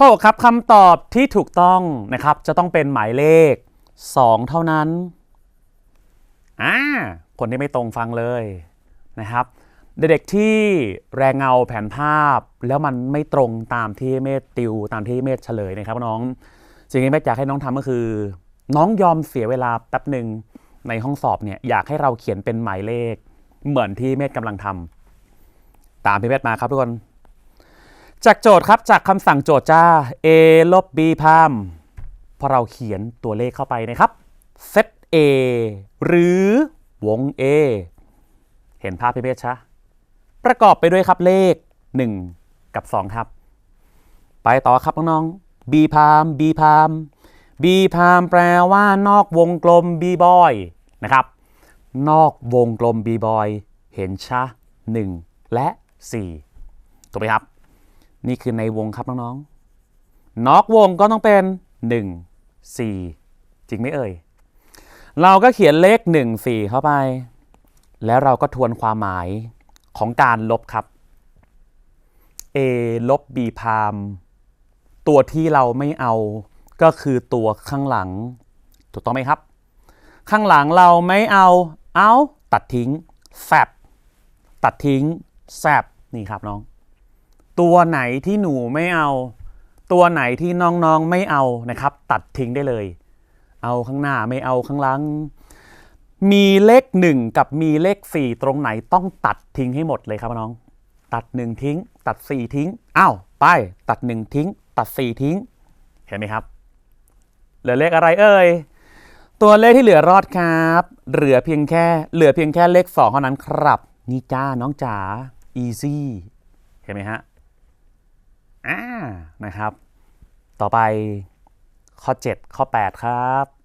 ข้อกครับคำตอบที่ถูกต้องนะครับ จะต้องเป็นหมายเลข 2 เท่านั้นอ่าคนที่ไม่ตรงฟังเลยนะครับ เด็กๆที่แรงเงาแผนภาพ แล้วมันไม่ตรงตามที่เมธติว ตามที่เมธเฉลยนะครับน้องสิ่งที่เมธอยากให้น้องทำก็คือ น้องยอมเสียเวลาแป๊บหนึ่งในห้องสอบเนี่ยอยากให้เราเขียนเป็นหมายเลข เหมือนที่เมธกำลังทำตามพี่เมธมาครับทุกคน จากโจทย์ครับจากคำสั่งโจทย์จ้า a ลบ b พามพอเราเขียนตัวเลขเข้าไปนะครับเซต a หรือวง a เห็นภาพพี่เมธชะประกอบไปด้วยครับเลข 1 กับ 2 ครับ ไปต่อครับน้องๆ b พาม b พาม b พามแปลว่านอกวงกลม b boy นะครับ นอกวงกลม b boy เห็นชะ 1 และ 4 ถูกไหมครับ นี่คือในวงครับน้องๆนอกวงก็ต้องเป็น 1 4 จริงไหมเอ่ย เราก็เขียนเลข 1 4 เข้าไป แล้วเราก็ทวนความหมายของการลบครับ a ลบ b พามตัวที่เราไม่เอาก็คือตัวข้างหลัง ถูกต้องไหมครับ ข้างหลังเราไม่เอาเอาตัดทิ้งแฟบตัดทิ้งแซบนี่ครับน้อง ตัวไหนที่หนูไม่เอา ตัวไหนที่น้องๆไม่เอานะครับ ตัดทิ้งได้เลย เอาข้างหน้าไม่เอาข้างหลัง มีเลขหนึ่งกับมีเลขสี่ตรงไหนต้องตัดทิ้งให้หมดเลยครับน้อง ตัดหนึ่งทิ้ง ตัดสี่ทิ้งอ้าวไปตัดหนึ่งทิ้ง ตัดสี่ทิ้ง เห็นไหมครับ เหลือเลขอะไรเอ่ยตัวเลขที่เหลือรอดครับ เหลือเพียงแค่ เหลือเพียงแค่เลขสองเท่านั้นครับ นี่จ้าน้องจ๋า easy เห็นไหมฮะ อ่านะครับ ต่อไปข้อ 7 ข้อ 8 ครับ